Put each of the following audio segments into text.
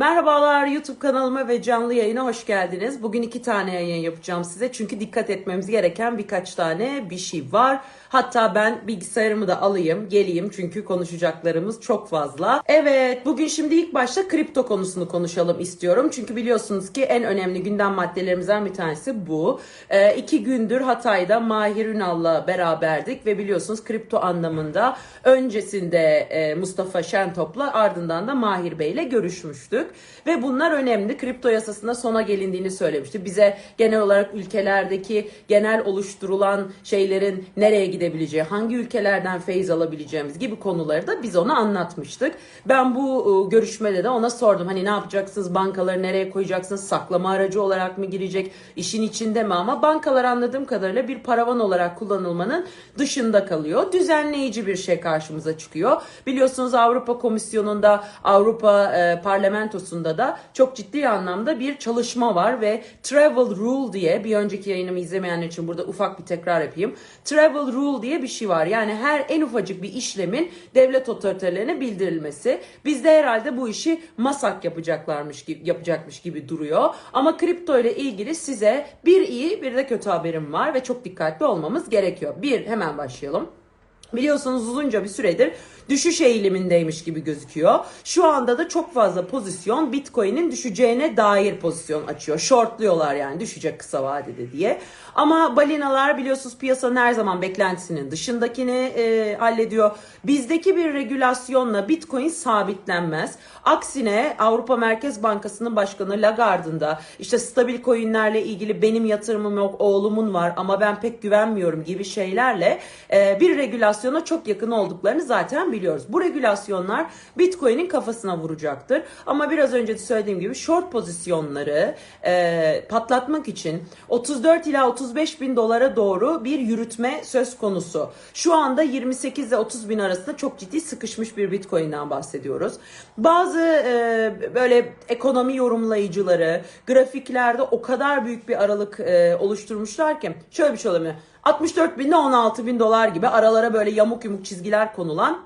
Merhabalar YouTube kanalıma ve canlı yayına hoş geldiniz. Bugün iki tane yayın yapacağım size çünkü dikkat etmemiz gereken birkaç tane bir şey var. Hatta ben bilgisayarımı da alayım, geleyim çünkü konuşacaklarımız çok fazla. Evet, bugün şimdi ilk başta kripto konusunu konuşalım istiyorum. Çünkü biliyorsunuz ki en önemli gündem maddelerimizden bir tanesi bu. Ee, iki gündür Hatay'da Mahir Ünal'la beraberdik ve biliyorsunuz kripto anlamında öncesinde e, Mustafa Şentop'la ardından da Mahir Bey'le görüşmüştük. Ve bunlar önemli. Kripto yasasında sona gelindiğini söylemişti. Bize genel olarak ülkelerdeki genel oluşturulan şeylerin nereye gidebileceği, hangi ülkelerden feyiz alabileceğimiz gibi konuları da biz ona anlatmıştık. Ben bu e, görüşmede de ona sordum. Hani ne yapacaksınız? Bankaları nereye koyacaksınız? Saklama aracı olarak mı girecek? işin içinde mi? Ama bankalar anladığım kadarıyla bir paravan olarak kullanılmanın dışında kalıyor. Düzenleyici bir şey karşımıza çıkıyor. Biliyorsunuz Avrupa Komisyonu'nda, Avrupa e, Parlamentosu'nda da çok ciddi anlamda bir çalışma var ve Travel Rule diye bir önceki yayınımı izlemeyenler için burada ufak bir tekrar yapayım. Travel Rule diye bir şey var. Yani her en ufacık bir işlemin devlet otoritelerine bildirilmesi. Bizde herhalde bu işi masak yapacaklarmış gibi yapacakmış gibi duruyor. Ama kripto ile ilgili size bir iyi bir de kötü haberim var ve çok dikkatli olmamız gerekiyor. Bir hemen başlayalım. Biliyorsunuz uzunca bir süredir düşüş eğilimindeymiş gibi gözüküyor. Şu anda da çok fazla pozisyon Bitcoin'in düşeceğine dair pozisyon açıyor. Shortluyorlar yani düşecek kısa vadede diye. Ama balinalar biliyorsunuz piyasanın her zaman beklentisinin dışındakini e, hallediyor. Bizdeki bir regülasyonla Bitcoin sabitlenmez. Aksine Avrupa Merkez Bankası'nın başkanı Lagarde'ın da işte stabil coinlerle ilgili benim yatırımım yok oğlumun var ama ben pek güvenmiyorum gibi şeylerle e, bir regülasyona çok yakın olduklarını zaten biliyoruz. Bu regülasyonlar Bitcoin'in kafasına vuracaktır. Ama biraz önce de söylediğim gibi short pozisyonları e, patlatmak için 34 ila 35 bin dolara doğru bir yürütme söz konusu. Şu anda 28 ile 30 bin arasında çok ciddi sıkışmış bir Bitcoin'den bahsediyoruz. Bazı e, böyle ekonomi yorumlayıcıları grafiklerde o kadar büyük bir aralık e, oluşturmuşlar ki şöyle bir şey olabilir. 64 bin ile 16 bin dolar gibi aralara böyle yamuk yumuk çizgiler konulan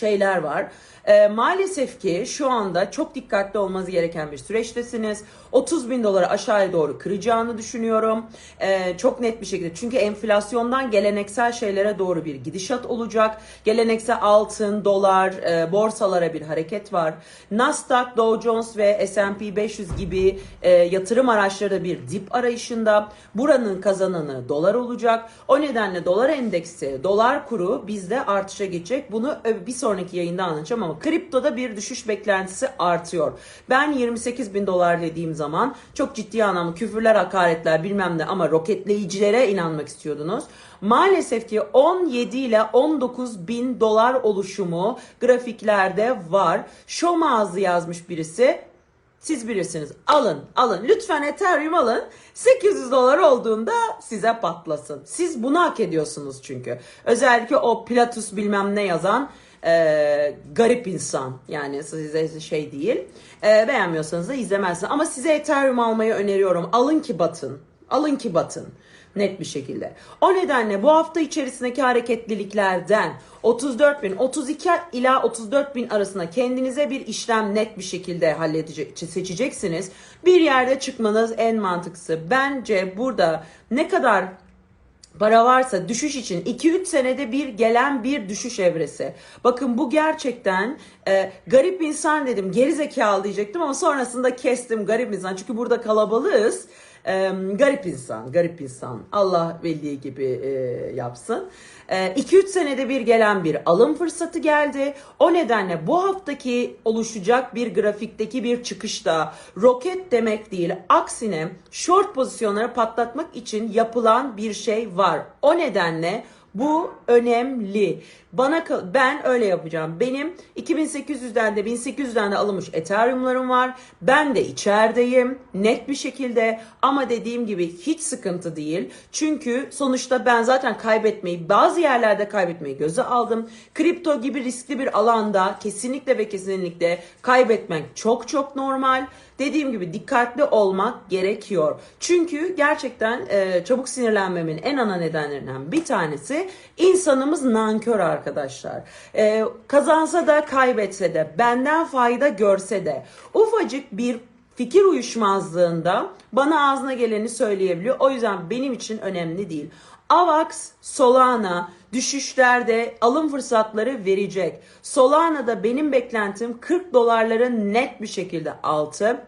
şeyler var. E, maalesef ki şu anda çok dikkatli olmanız gereken bir süreçtesiniz. 30 bin doları aşağıya doğru kıracağını düşünüyorum. E, çok net bir şekilde. Çünkü enflasyondan geleneksel şeylere doğru bir gidişat olacak. Geleneksel altın, dolar, e, borsalara bir hareket var. Nasdaq, Dow Jones ve S&P 500 gibi e, yatırım araçları da bir dip arayışında. Buranın kazananı dolar olacak. O nedenle dolar endeksi, dolar kuru bizde artışa geçecek. Bunu ö- bir sonraki yayında anlatacağım ama kriptoda bir düşüş beklentisi artıyor. Ben 28 bin dolar dediğim zaman çok ciddi anlamda küfürler, hakaretler bilmem ne ama roketleyicilere inanmak istiyordunuz. Maalesef ki 17 ile 19 bin dolar oluşumu grafiklerde var. Şom ağzı yazmış birisi. Siz bilirsiniz. Alın, alın. Lütfen Ethereum alın. 800 dolar olduğunda size patlasın. Siz bunu hak ediyorsunuz çünkü. Özellikle o Pilatus bilmem ne yazan e, garip insan. Yani size şey değil. E, beğenmiyorsanız da izlemezsiniz. Ama size Ethereum almayı öneriyorum. Alın ki batın. Alın ki batın net bir şekilde. O nedenle bu hafta içerisindeki hareketliliklerden 34 bin, 32 ila 34 bin arasında kendinize bir işlem net bir şekilde halledecek, seçeceksiniz. Bir yerde çıkmanız en mantıklısı. Bence burada ne kadar para varsa düşüş için 2-3 senede bir gelen bir düşüş evresi. Bakın bu gerçekten e, garip insan dedim geri zekalı diyecektim ama sonrasında kestim garip insan. Çünkü burada kalabalığız. E, garip insan, garip insan. Allah bildiği gibi e, yapsın. 2-3 senede bir gelen bir alım fırsatı geldi. O nedenle bu haftaki oluşacak bir grafikteki bir çıkışta roket demek değil. Aksine short pozisyonları patlatmak için yapılan bir şey var. O nedenle bu önemli. Bana ben öyle yapacağım. Benim 2800'den de 1800'den de alınmış Ethereum'larım var. Ben de içerideyim net bir şekilde ama dediğim gibi hiç sıkıntı değil. Çünkü sonuçta ben zaten kaybetmeyi bazı yerlerde kaybetmeyi göze aldım. Kripto gibi riskli bir alanda kesinlikle ve kesinlikle kaybetmek çok çok normal. Dediğim gibi dikkatli olmak gerekiyor. Çünkü gerçekten e, çabuk sinirlenmemin en ana nedenlerinden bir tanesi birincisi insanımız nankör arkadaşlar. Ee, kazansa da kaybetse de benden fayda görse de ufacık bir fikir uyuşmazlığında bana ağzına geleni söyleyebiliyor. O yüzden benim için önemli değil. AVAX, Solana düşüşlerde alım fırsatları verecek. Solana'da benim beklentim 40 dolarların net bir şekilde altı.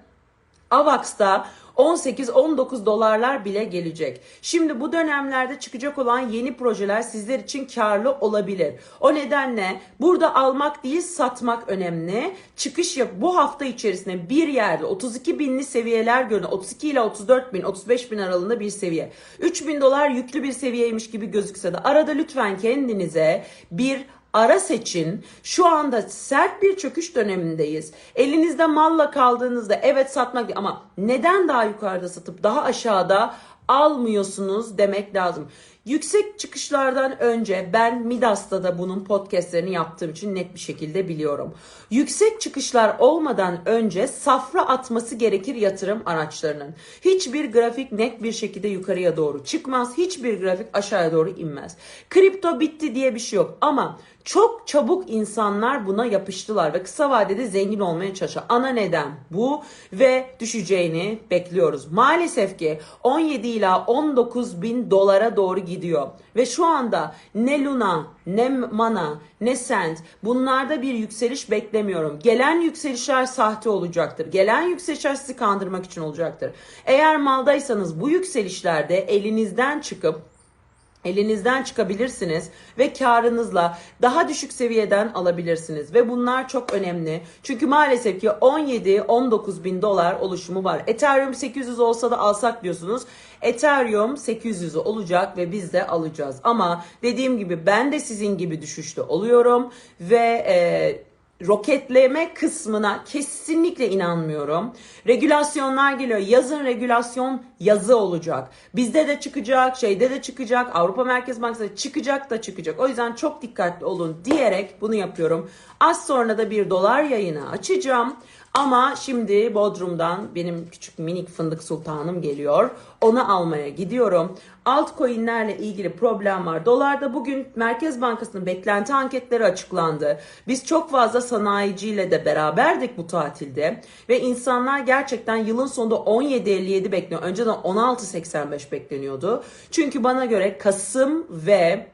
AVAX'da 18-19 dolarlar bile gelecek. Şimdi bu dönemlerde çıkacak olan yeni projeler sizler için karlı olabilir. O nedenle burada almak değil satmak önemli. Çıkış yap bu hafta içerisinde bir yerde 32 binli seviyeler görün. 32 ile 34 bin, 35 bin aralığında bir seviye. 3 bin dolar yüklü bir seviyeymiş gibi gözükse de arada lütfen kendinize bir ara seçin. Şu anda sert bir çöküş dönemindeyiz. Elinizde malla kaldığınızda evet satmak ama neden daha yukarıda satıp daha aşağıda almıyorsunuz demek lazım. Yüksek çıkışlardan önce ben Midas'ta da bunun podcastlerini yaptığım için net bir şekilde biliyorum. Yüksek çıkışlar olmadan önce safra atması gerekir yatırım araçlarının. Hiçbir grafik net bir şekilde yukarıya doğru çıkmaz. Hiçbir grafik aşağıya doğru inmez. Kripto bitti diye bir şey yok ama çok çabuk insanlar buna yapıştılar ve kısa vadede zengin olmaya çalışıyor. Ana neden bu ve düşeceğini bekliyoruz. Maalesef ki 17 ila 19 bin dolara doğru gidiyor. Ve şu anda ne Luna, ne Mana, ne Sent bunlarda bir yükseliş beklemiyorum. Gelen yükselişler sahte olacaktır. Gelen yükselişler sizi kandırmak için olacaktır. Eğer maldaysanız bu yükselişlerde elinizden çıkıp elinizden çıkabilirsiniz ve karınızla daha düşük seviyeden alabilirsiniz ve bunlar çok önemli. Çünkü maalesef ki 17-19 bin dolar oluşumu var. Ethereum 800 olsa da alsak diyorsunuz. Ethereum 800 olacak ve biz de alacağız. Ama dediğim gibi ben de sizin gibi düşüşte oluyorum ve e, roketleme kısmına kesinlikle inanmıyorum. Regülasyonlar geliyor. Yazın regülasyon yazı olacak. Bizde de çıkacak, şeyde de çıkacak, Avrupa Merkez Bankası çıkacak da çıkacak. O yüzden çok dikkatli olun diyerek bunu yapıyorum. Az sonra da bir dolar yayını açacağım. Ama şimdi Bodrum'dan benim küçük minik fındık sultanım geliyor. Onu almaya gidiyorum. Altcoin'lerle ilgili problem var. Dolarda bugün Merkez Bankası'nın beklenti anketleri açıklandı. Biz çok fazla sanayiciyle de beraberdik bu tatilde. Ve insanlar gerçekten yılın sonunda 17.57 bekliyor. Önceden 16.85 bekleniyordu. Çünkü bana göre Kasım ve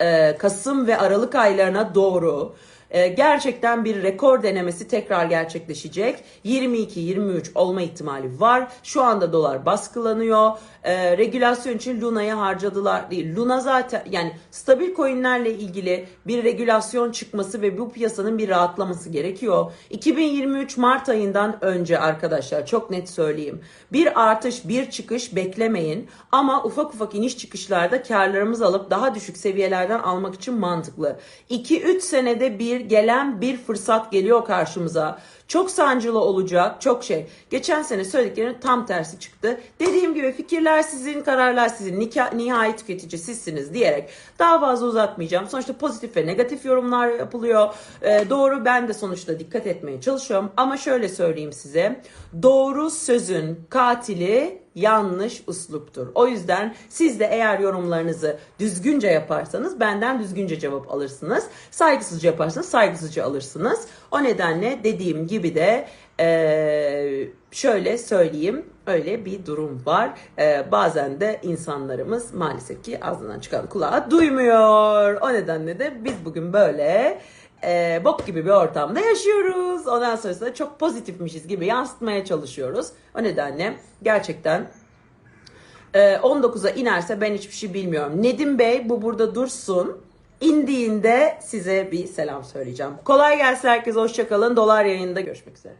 e, Kasım ve Aralık aylarına doğru e, gerçekten bir rekor denemesi tekrar gerçekleşecek. 22-23 olma ihtimali var. Şu anda dolar baskılanıyor. E, regülasyon için Luna'ya harcadılar değil. Luna zaten yani stabil coinlerle ilgili bir regülasyon çıkması ve bu piyasanın bir rahatlaması gerekiyor. 2023 Mart ayından önce arkadaşlar çok net söyleyeyim. Bir artış, bir çıkış beklemeyin. Ama ufak ufak iniş çıkışlarda karlarımızı alıp daha düşük seviyelerden almak için mantıklı. 2-3 senede bir gelen bir fırsat geliyor karşımıza. Çok sancılı olacak, çok şey. Geçen sene söylediklerinin tam tersi çıktı. Dediğim gibi fikirler sizin, kararlar sizin, nika, nihai tüketici sizsiniz diyerek daha fazla uzatmayacağım. Sonuçta pozitif ve negatif yorumlar yapılıyor. Ee, doğru ben de sonuçta dikkat etmeye çalışıyorum. Ama şöyle söyleyeyim size. Doğru sözün katili yanlış usluptur. O yüzden siz de eğer yorumlarınızı düzgünce yaparsanız benden düzgünce cevap alırsınız. Saygısızca yaparsanız saygısızca alırsınız. O nedenle dediğim gibi de ee, şöyle söyleyeyim öyle bir durum var. Ee, bazen de insanlarımız maalesef ki ağzından çıkan kulağa duymuyor. O nedenle de biz bugün böyle e, bok gibi bir ortamda yaşıyoruz. Ondan sonrasında çok pozitifmişiz gibi yansıtmaya çalışıyoruz. O nedenle gerçekten e, 19'a inerse ben hiçbir şey bilmiyorum. Nedim Bey bu burada dursun. İndiğinde size bir selam söyleyeceğim. Kolay gelsin herkese. Hoşçakalın. Dolar yayında görüşmek üzere.